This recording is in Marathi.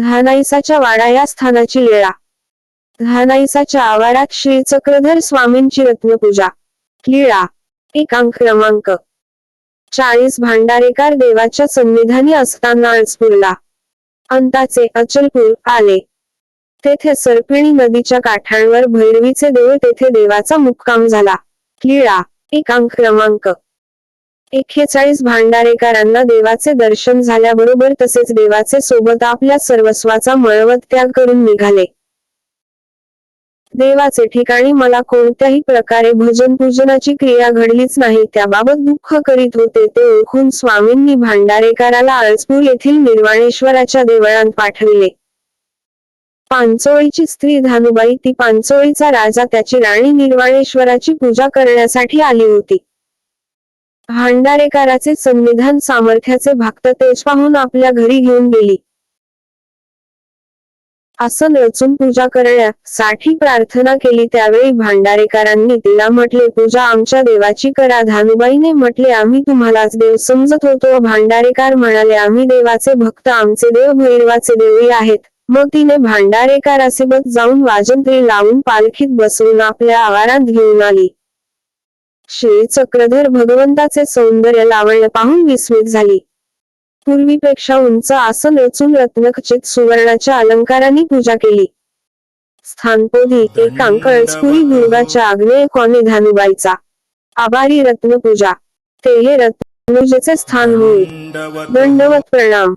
घानाईसाच्या वाडा या स्थानाची लीळा घानाईसाच्या आवारात श्री चक्रधर स्वामींची रत्नपूजा. लीळा एकांक क्रमांक. चाळीस भांडारेकार देवाच्या संविधानी असताना अळसपूरला अंताचे अचलपूर आले. तेथे सरपिणी नदीच्या काठांवर भैरवीचे देऊळ तेथे देवाचा मुक्काम झाला. लीळा एकांक क्रमांक. एक्केचाळीस भांडारेकरांना देवाचे दर्शन झाल्याबरोबर तसेच देवाचे सोबत आपल्या सर्वस्वाचा मळवत त्याग करून निघाले. देवाचे ठिकाणी मला कोणत्याही प्रकारे भजन पूजनाची क्रिया घडलीच नाही त्याबाबत दुःख करीत होते ते ओळखून स्वामींनी भांडारेकराला आळसपूर येथील निर्वाणेश्वराच्या देवळात पाठविले. पांचोळीची स्त्री धानुबाई ती पांचोळीचा राजा त्याची राणी निर्वाणेश्वराची पूजा करण्यासाठी आली होती. भांडारेकराचे संविधान सामर्थ्याचे भक्त तेज पाहून आपल्या घरी घेऊन गेली. आसन रचून पूजा करण्यासाठी प्रार्थना केली त्यावेळी भांडारेकरांनी तिला म्हटले पूजा आमच्या देवाची करा धानुबाईने म्हटले आम्ही तुम्हालाच देव समजत होतो. भांडारेकार म्हणाले आम्ही देवाचे भक्त आमचे देव भैरवाचे देवही आहेत. मग तिने भांडारेकारासोबत जाऊन वाजंत्री लावून पालखीत बसवून आपल्या आवारात घेऊन आली. श्री चक्रधर भगवंताचे सौंदर्य लावण्य पाहून विस्मित झाली. पूर्वीपेक्षा उंच आसन रचून रत्नखचित सुवर्णाच्या अलंकारांनी पूजा केली. स्थानपोधी एकांक अळसपुरी दुर्गाच्या आग्नेय कोणे धानुबाईचा. आभारी रत्नपूजा. ते हे रत्नपूजेचे स्थान होईल. दंडवत प्रणाम.